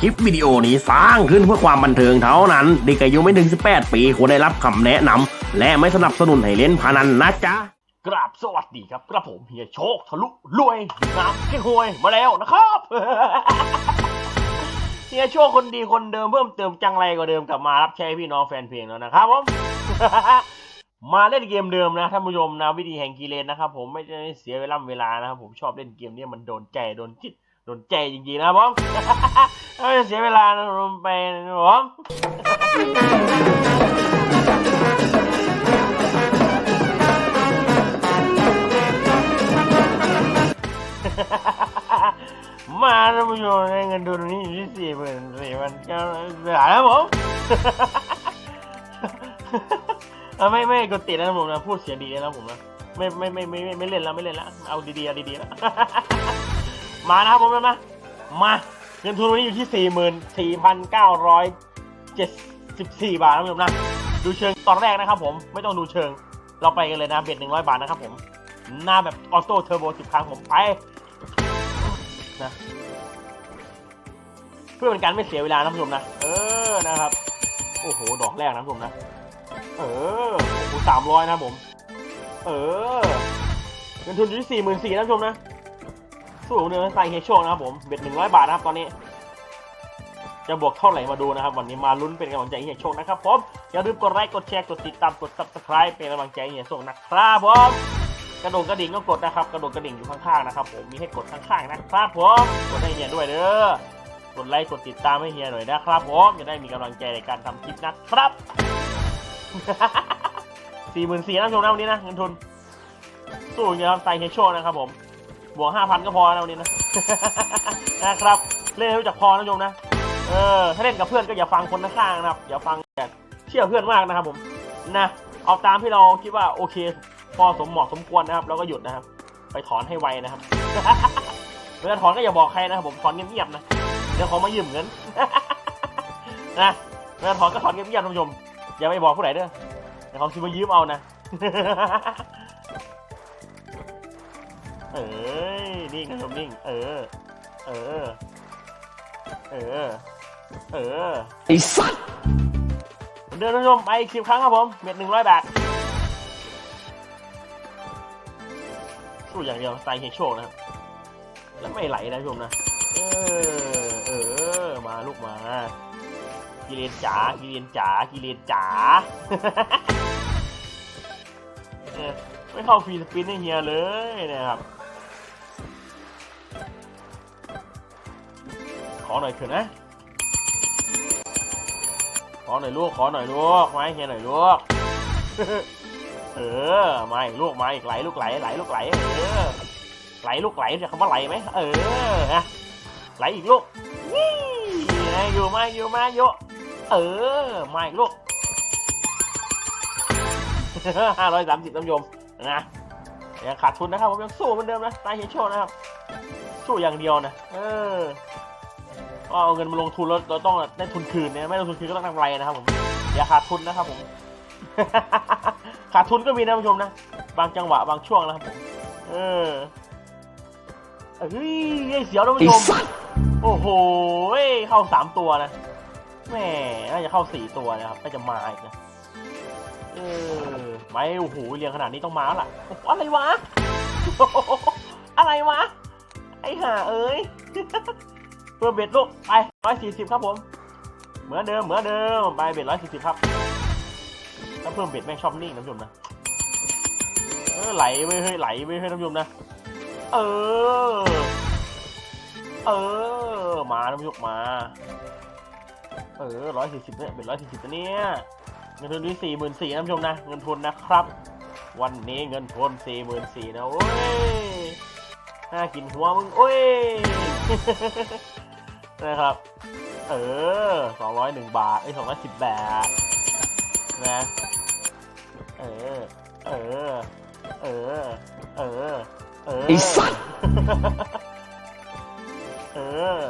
คลิปวิดีโอนี้สร้างขึ้นเพื่อความบันเทิงเท่านั้นเด็กอายุไม่ถึง 18 ปีควรได้รับคำแนะนำและไม่สนับสนุนให้เล่นพนันนะจ๊ะกราบสวัสดีครับกระผมเฮียโชคทะลุรวยน้ำขี้หวยมาแล้วนะครับเฮียโชคคนดีคนเดิมเพิ่มเติมจังไรกว่าเดิมกลับมารับใช้พี่น้องแฟนเพลงแล้วนะครับผมมาเล่นเกมเดิมนะท่านผู้ชมนะวิธีแห่งกิเลนนะครับผมไม่ได้เสียเวลาเวลานะครับผมชอบเล่นเกมเนี้มันโดนใจโดนจิต โดนใจจริงๆนะผมไม่เสียเวลานะผมไปนะผมมาท่านผู้ชมเงินทุนนี้อยู่ที่สี่หมื่นสี่พันเก้าร้อยบาทนะผมไม่ไม่กดติดนะผมนะพูดเสียงดีนะผมนะไม่ไม่ไม่ไม่ไม่ไม่เล่นแล้วไม่เล่นแล้วเอาดีๆเอาดีๆแล้ว มานะครับผมนะมาเงินทุนวันนี้อยู่ที่สี่หมื่นสี่พันเก้าร้อยเจ็ดสิบสี่บาทนะครับผมนะดูเชิงตอนแรกนะครับผมไม่ต้องดูเชิง เราไปกันเลยนะเบ็ดหนึ่งร้อยบาทนะครับผมหน้าแบบออโต้เทอร์โบสิบครั้งผมไปนะเพื่อเป็นการไม่เสียเวลานะผู้ชมนะ เออนะครับ โอ้โห ดอกแรกนะผู้ชมนะ เออโอ้โหสามร้อยนะผม เออเงินทุนอยู่ที่สี่หมื่นสี่นะผู้ชมนะ สู้เนื้อใส่เฮโชนะครับผมเบ็ดหนึ่งร้อยบาทนะครับตอนนี้ จะบวกเท่าไหร่มาดูนะครับ วันนี้มาลุ้นเป็นกำลังใจให้เฮียโชคนะครับผมอย่าลืมกดไลค์กดแชร์กดติดตามกด subscribe เป็นกำลังใจให้เฮียโชคนะครับผมกระโดดกระดิ่งก็กดนะครับกระโดดกระดิ่งอยู่ข้างๆนะครับผมมีให้กดข้างๆนะครับผมกดให้เฮียด้วยเด้อกดไลค์กดติดตามให้เฮียหน่อยนะครับผมจะได้มีกำลังใจในการทำคลิปนะครับสี่หมื่นสี่นะชมนะวันนี้นะเงินทุนสู้อย่างเดียครับใส่เฮโชนะครับผม บวกห้าพันก็พอนะวันนี้นะ นะครับ เล่นให้รู้จักพอนะโยมนะ เออ ถ้าเล่นกับเพื่อนก็อย่าฟังคนข้างๆนะครับ อย่าฟังแเชื่อเพื่อนมากนะครับผม นะ เอาตามที่เราคิดว่าโอเค พอสมเหมาะสมควรนะครับแล้วก็หยุดนะครับ ไปถอนให้ไวนะครับ เวลาถอนก็อย่าบอกใครนะครับผมถอนเงียบๆนะ เดี๋ยวเขามายืมเงิน นะ เวลาถอนก็ถอนเงียบๆท่านผู้ชม อย่าไปบอกผู้ใดเด้อเดี๋ยวเขาคิดมายืมเอานะ เอ้ยนิ่งท่านผู้ชมนิ่ง เออ เออ เออ เออไอ้สัสเดินท่านผู้ชมไปอีกสิบครั้งครับผมเม็ดหนึ่งร้อยบาทสู้อย่างเดียวใส่เฮโชคนะครับ แล้วไม่ไหลนะท่านผู้ชมนะ เออ เออ มาลูกมากิเลนจ๋ากิเลนจ๋ากิเลนจ๋าเออไม่เข้าฟรีสปินให้เฮียเลยนะครับ อหน่อยเถอะนะ ขอหน่อยลูก ขอหน่อยลูก มาให้เฮียหน่อยลูก เออ มาอีกลูก มาอีกไหลลูกไหลไหลลูกไหล เออ ไหลลูกไหลจะคำว่าไหลไหมเออนะไหลอีกลูกอยู่มาอยู่มาอยู่เออ มาอีกลูกห้าร้อยสามสิบนผู้ชมนะยังขาดทุนนะครับผมยังสู้เหมือนเดิมนะนายเฮยโชนะครับสู้อย่างเดียวนะ เออ ก็เอาเงินมาลงทุนแล้วเราต้องได้ทุนคืนเนี่ยไม่ได้ทุนคืนก็ต้องกำไรนะครับผมอย่าขาดทุนนะครับผมขาดทุนก็มีนะท่านผู้ชมนะบางจังหวะบางช่วงนะครับผมเออเฮ้ยเฮ้ยเสียวท่านไอ้ผู้ชมสัสโอ้โหเข้าสามตัวนะแหม่น่าจะเข้าสี่ตัวนะครับน่าจะมาอีกนะเออไม่โอ้โหเรียงขนาดนี้ต้องมาแล้วล่ะโอ้โหอะไรวะอะไรวะไอ้ห่าเอ้ย เพิ่มเบ็ดลูกไปร้อยสี่สิบครับผม เหมือนเดิมเหมือนเดิมไปเบ็ดร้อยสี่สิบครับถ้าเพิ่มเบ็ดแม่งชอบนิ่งนะท่านผู้ชมนะเออไหลไปเฮ้ยไหลไปเฮ้ยท่านผู้ชมนะเออ เออ มาท่านผู้ชมมา เออร้อยสี่สิบเนี่ยเป็นร้อยสี่สิบเนี่ยเงินทุนที่สี่หมื่นสี่ท่านผู้ชมนะ เงินทุนนะครับ วันนี้เงินทุนสี่หมื่นสี่นะโอ้ยน่ากินหัวมึงโอ้ย นะครับ เออสองร้อยหนึ่งบาทไอ้สองร้อยสิบบาทนะเออ เออ เออ เออ เออไอ้สัสเออ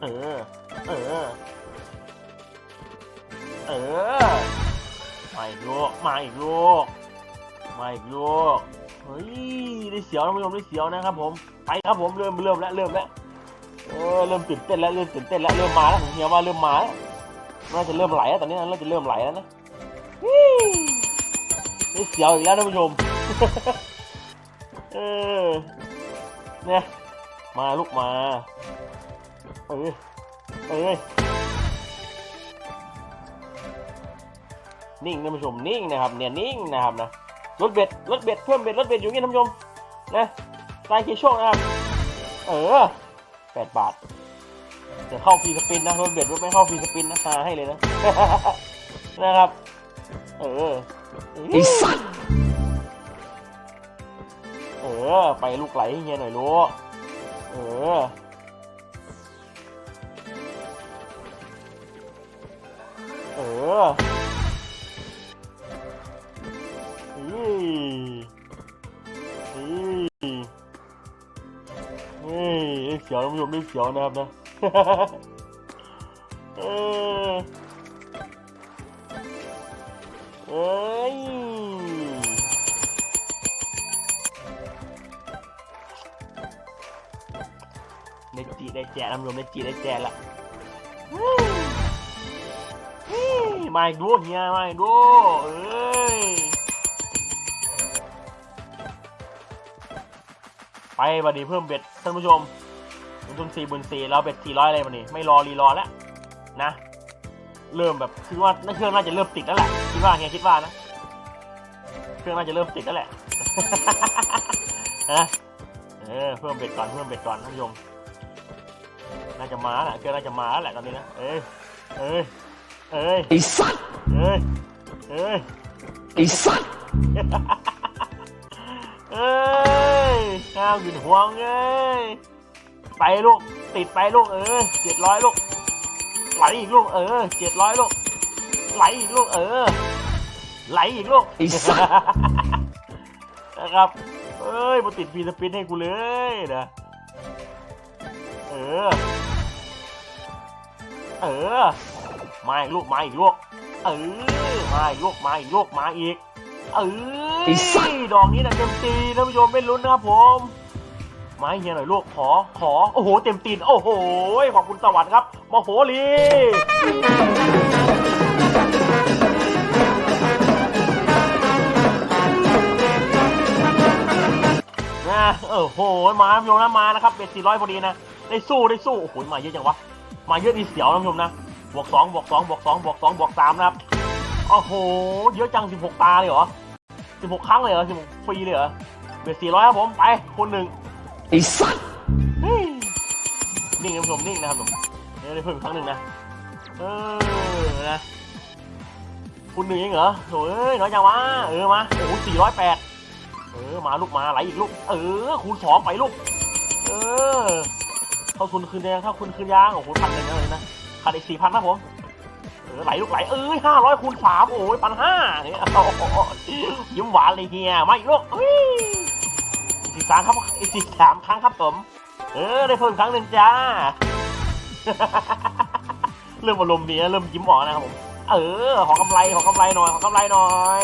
เออ เออ เออ มาอีกลูก มาอีกลูก มาอีกลูก เฮ้ย ได้เสียวนะผู้ชมได้เสียวนะครับผม ไปครับผมเริ่มเริ่มแล้วเริ่มแล้วเออเริ่มตื่นเต้นแล้วเริ่มตื่นเต้นแล้วเริ่มมาแล้วผมเฮียว่าเริ่มมาแล้วน่าจะเริ่มไหลแล้วตอนนี้น่าจะเริ่มไหลแล้วนะนี่เสียวอีกแล้วท่านผู้ชมเออเนี่ยมาลูกมาเออเออนิ่งท่านผู้ชมนิ่งนะครับเนี่ยนิ่งนะครับนะรถเบ็ดรถเบ็ดเพิ่มเบ็ดรถเบ็ดอยู่นี่ท่านผู้ชมนะ ลายเคียโชคนะครับ เออแปดบาทเดี๋ยวเข้าฟรีสปินนะรถเบ็ดรถไม่เข้าฟรีสปินนะหาให้เลยนะ นะครับ เออไอ้สัตว์เออ ไปลูกไหลให้เฮียหน่อยลูกเออเอ เสียวท่านผู้ชมได้เสียวนะครับนะเออเอ้ยได้จีได้แจกน้ำรวมได้จีได้แจกละมาอีกดูเฮียมาอีกดูเอ้ยไปบัดนี้เพิ่มเบ็ดท่านผู้ชม ลงทุนสี่หมื่นสี่เราเบ็ดสี่ร้อยอะไรบัดนี้ไม่รอรีรอแล้วนะ เริ่มแบบคิดว่าเครื่องน่าจะเริ่มติดแล้วแหละคิดว่าไงคิดว่านะเครื่องน่าจะเริ่มติดแล้วแหละนะเออเพิ่มเบ็ดก่อนเพิ่มเบ็ดก่อนท่านผู้ชมน่าจะมาแหละเกินน่าจะมาแล้วแหละตอนนี้นะเอ้ยเอ้ยเอ้ยไอ้สัตว์เอ้ยเอ้ยไอ้สัตว์เอ้ยข้าวกินห่วงเอ้ย ไปลูก ติดไปลูกเออเจ็ดร้อยลูก ไหลอีกลูกเออเจ็ดร้อยลูก ไหลอีกลูกเออ ไหลอีกลูกไอ้สัตว์นะครับเอ้ยมาติดฟีสปินให้กูเลยนะเออ เออ มาอีกลูกมาอีกลูก เออ มาอีกลูกมาอีกลูกมาอีก เออไอ้สัตว์ดอกนี้นะเต็มตีนท่านผู้ชมไม่ลุ้นนะครับผม มาเฮียหน่อยลูกขอขอโอ้โหเต็มตีนโอ้โหขอบคุณสวัสดิ์ครับมโหรีนะเออโหมาท่านผู้ชมนะมานะครับเบ็ดสี่ร้อยพอดีนะได้สู้ได้สู้โอ้โหมาเยอะจังวะมาเยอะดีเสียวท่านผู้ชมนะบวกสองบวกสองบวกสองบวกสองบวกสามนะครับโอ้โหเยอะจังสิบหกตาเลยเหรอสิบหกครั้งเลยเหรอสิบหกฟรีเลยเหรอเบ็ดสี่ร้อยครับผมไปคนหนึ่ง ไอ้สัตว์นิ่งนะผู้ชมนิ่งนะครับผมเดี๋ยวได้เพิ่มอีกครั้งหนึ่งนะ เออ นะ คุณหนึ่งเองเหรอโถเอ้ย น้อยจังวะ เออ มา โอ้โหสี่ร้อยแปดเออ มาลูกมาไหลอีกลูก เออ คูณสองไปลูก เออ เข้าทุนคืนแดงเข้าคุณคืนยาง โอ้โหพันหนึ่งเลยนะขาดอีกสี่พันครับผม เออ ไหลลูกไหล เอ้ยห้าร้อยคูณสามโอ้ยพันห้าเนี่ยยิ้มหวานเลยเฮีย มาอีกลูกเฮ้ย อีกสี่สามครับอีกสี่สามครั้งครับผม เออได้เพิ่มครั้งหนึ่งจ้า เริ่มอารมณ์ดีนะเริ่มยิ้มออกนะครับผม เออ ขอกำไรขอกำไรหน่อยขอกำไรหน่อย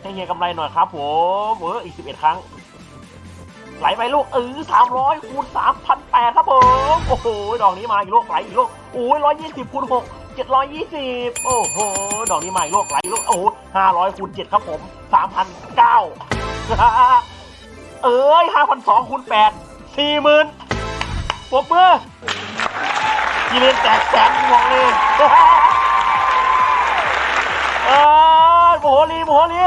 ให้เฮียกำไรหน่อยครับผมเอออีกสิบเอ็ดครั้ง ไหลไปลูกเออสามร้อยคูณสามพันแปดครับผม โอ้โหดอกนี้มาอีกลูกไหลอีกลูกโอ้ยร้อยยี่สิบคูณหกเจ็ดร้อยยี่สิบโอ้โห ดอกนี้มาอีกลูกไหลอีกลูกโอ้โหห้าร้อยคูณเจ็ดครับผมสามพันเก้า เอ้ยห้าพันสองคูณแปดสี่หมื่นปบมือกีเรียนแตกแสนหวงเลยเอ้ยโมโหลีโมโหลี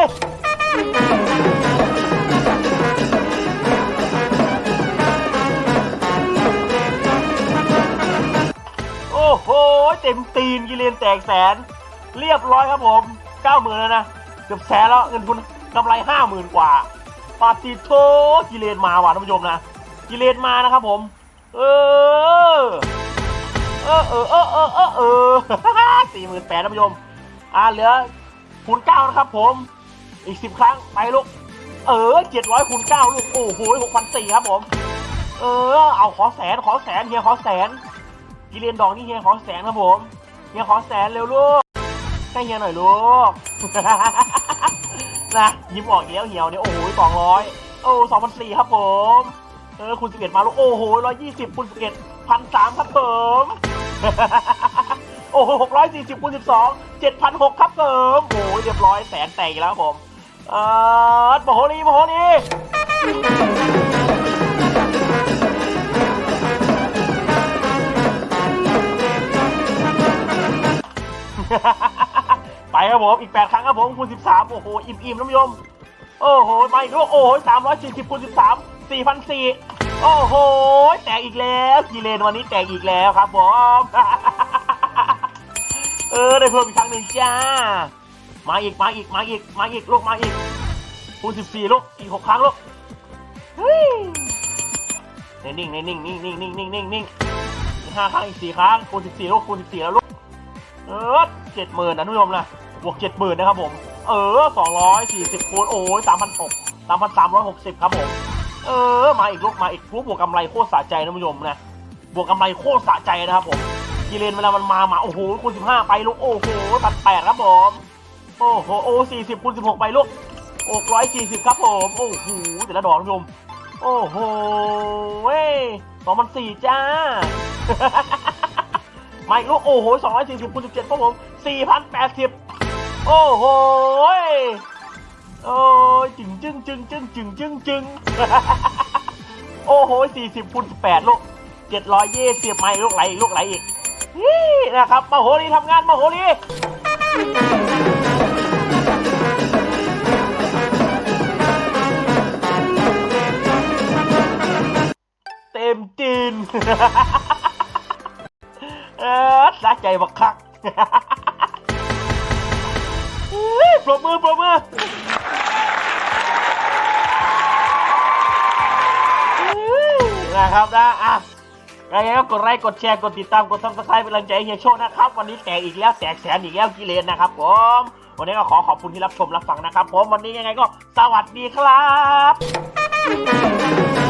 โอ้โห เต็มตีนกีเรียนแตกแสน เรียบร้อยครับผมเก้าหมื่นแล้วนะ เกือบแสนแล้วเงินทุนกำไรห้าหมื่นกว่า ปาติโทกิเลนมาว่ะท่านผู้ชมนะ กิเลนมานะครับผม เออ เออเออเออเออเออเออสี่หมื่นแปดท่านผู้ชม อ่าเหลือคูณเก้านะครับผม อีกสิบครั้งไปลูก เออเจ็ดร้อยคูณเก้าลูก โอ้โหหกพันสี่ครับผม เออ เอาขอแสนขอแสนเฮียขอแสน กิเลนดอกนี่เฮียขอแสนครับผมเฮียขอแสนเร็วลูกให้เฮียหน่อยลูก นะยิ้มออกเอีกแล้วเหี่ยวเนี่ยโอ้โหสองร้อยโอ้สองพันสี่ครับผมเออคูณ11มาลูกโอ้โห120คูณ11พันสามครับผมโอ้โห640คูณ12 7,600ครับผมโอ้ยเรียบร้อยแสนแตกแล้วผมเออโมโหลีโมโหลี ไปครับผม อีก 8 ครั้งครับผมคูณ13 โอ้โห อิ่มๆน้ำยม โอ้โหมาอีกแล้วโอ้โห340คูณ13 4,400โอ้โห แตกอีกแล้วกีเลนวันนี้แตกอีกแล้วครับผม เออ ได้เพิ่มอีกครั้งหนึ่งจ้า มาอีก มาอีก มาอีก มาอีกลูกมาอีกคูณ14ลูกอีก 6 ครั้งลูกเฮ้ยนิ่งนิ่งนิ่งนิ่งนิ่งนิ่งนิ่งนิ่งๆอีกห้าครั้งอีกสี่ครั้งคูณ14ลูกคูณ14แล้วลูกเออเจ็ดหมื่นนะทุกผู้ชมนะ บวกเจ็ดหมื่นนะครับผม เออสองร้อยสี่สิบคูณโอ้ยสามพันหกสามพันสามร้อยหกสิบครับผม เออ มาอีกลูกมาอีกลูกบวกกำไรโคตรสะใจนะผู้ชมนะ บวกกำไรโคตรสะใจนะครับผมกีเลนเวลามันมามาโอ้โหคูณสิบห้าไปลูกโอ้โหพันแปดครับผม โอ้โหโอ้สี่สิบคูณสิบหกไปลูกโอ้ร้อยสี่สิบครับผม โอ้โหแต่ละดอกนผู้ชม โอ้โหเว้ยสองพันสี่จ้ามาอีกลูกโอ้โหสองร้อยสี่สิบคูณสิบเจ็ดครับผมสี่พันแปดสิบ โอ้โหโอ้ยจึงจึงจึงจึงจึงจึงจึงโอ้โหสี่สิบคูณสิบแปดลูกเจ็ดร้อยยี่สิบไมาอีกลูกไหลอีกลูกไหลอีกนี่นะครับมาโหรีทำงานมาโหรีเต็มจีนเออสะใจบักคัก กดไลค์กดแชร์กดติดตามกดซับสไครป์เป็นกำลังใจให้เฮียโชคนะครับ วันนี้แตกอีกแล้วแตกแสนอีกแล้วกิเลนนะครับผมวันนี้ก็ขอขอบคุณที่รับชมรับฟังนะครับผมวันนี้ยังไงก็สวัสดีครับ